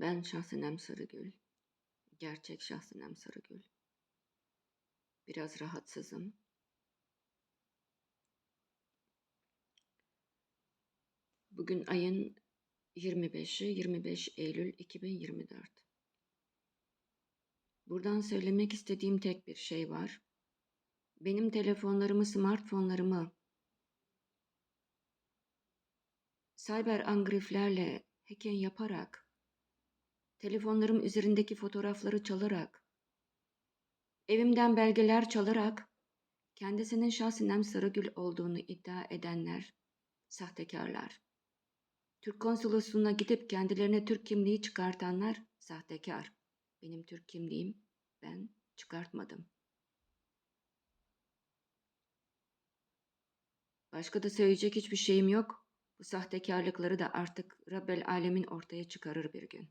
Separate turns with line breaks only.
Ben Şahsinem Sarıgül. Gerçek Şahsinem Sarıgül. Biraz rahatsızım. Bugün ayın 25'i 25 Eylül 2024. Buradan söylemek istediğim tek bir şey var. Benim telefonlarımı, smartfonlarımı cyber angriflerle hacken yaparak, telefonlarım üzerindeki fotoğrafları çalarak, evimden belgeler çalarak, kendisinin Şahsinem Sarıgül olduğunu iddia edenler, sahtekarlar. Türk konsolosluğuna gidip kendilerine Türk kimliği çıkartanlar sahtekar. Benim Türk kimliğim ben çıkartmadım. Başka da söyleyecek hiçbir şeyim yok. Bu sahtekarlıkları da artık Rabbel Alemin ortaya çıkarır bir gün.